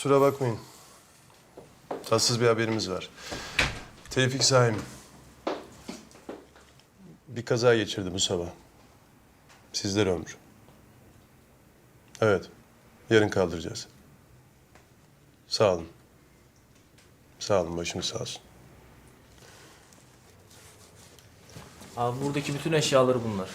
Kusura bakmayın. Tatsız bir haberimiz var. Tevfik Saim bir kaza geçirdi bu sabah. Sizler ömrü. Evet. Yarın kaldıracağız. Sağ olun. Sağ olun. Başınız sağ olsun. Abi buradaki bütün eşyaları bunlar.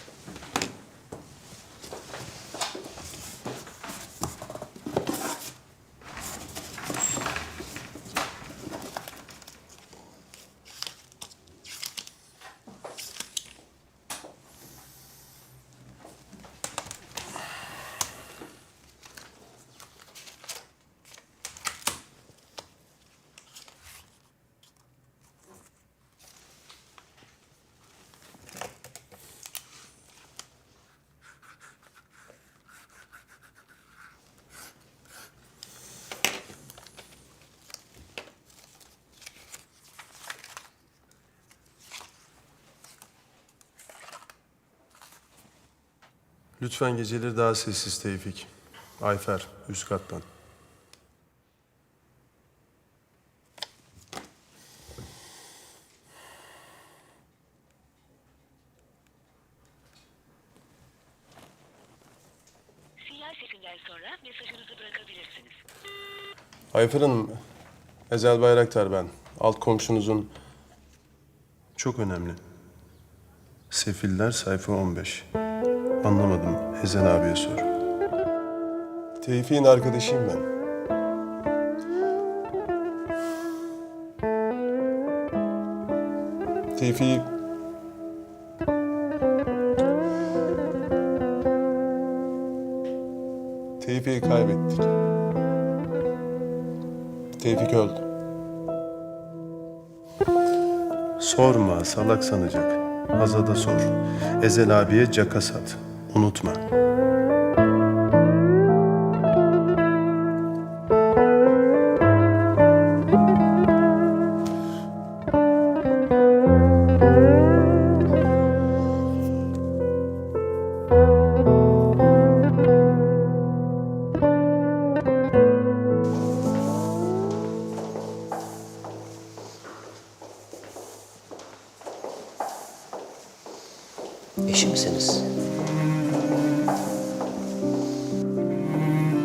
Lütfen geceleri daha sessiz Tevfik. Ayfer, üst kattan. Sinyal sesinden sonra mesajınızı bırakabilirsiniz. Ayfer Hanım, Ezel Bayraktar ben. Alt komşunuzun çok önemli. Sefiller sayfa 15. Anlamadım. Ezel abiye sor. Tevfik'in arkadaşıyım ben. Tevfik'i Tevfik'i kaybettik. Tevfik öldü. Sorma, salak sanacak. Azada sor. Ezel abiye caka sat. Unutma. Eşi misiniz?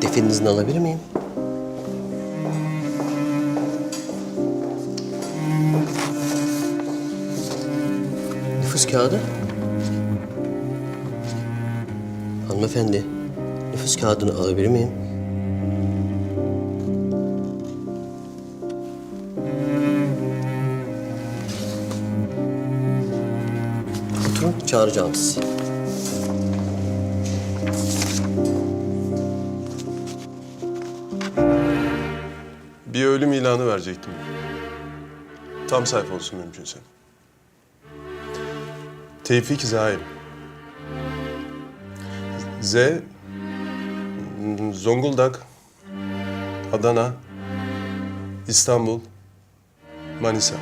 Defininizi alabilir miyim? Nüfus kağıdı? Hanımefendi, nüfus kağıdını alabilir miyim? Oturun, çağıracağım sizi. Bir ölüm ilanı verecektim. Tam sayfa olsun mümkünse. Tevfik Zahim. Z, Zonguldak, Adana, İstanbul, Manisa.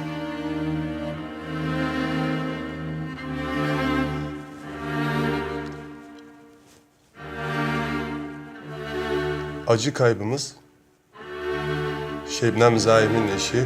Acı kaybımız Şebnem Zahim'in eşi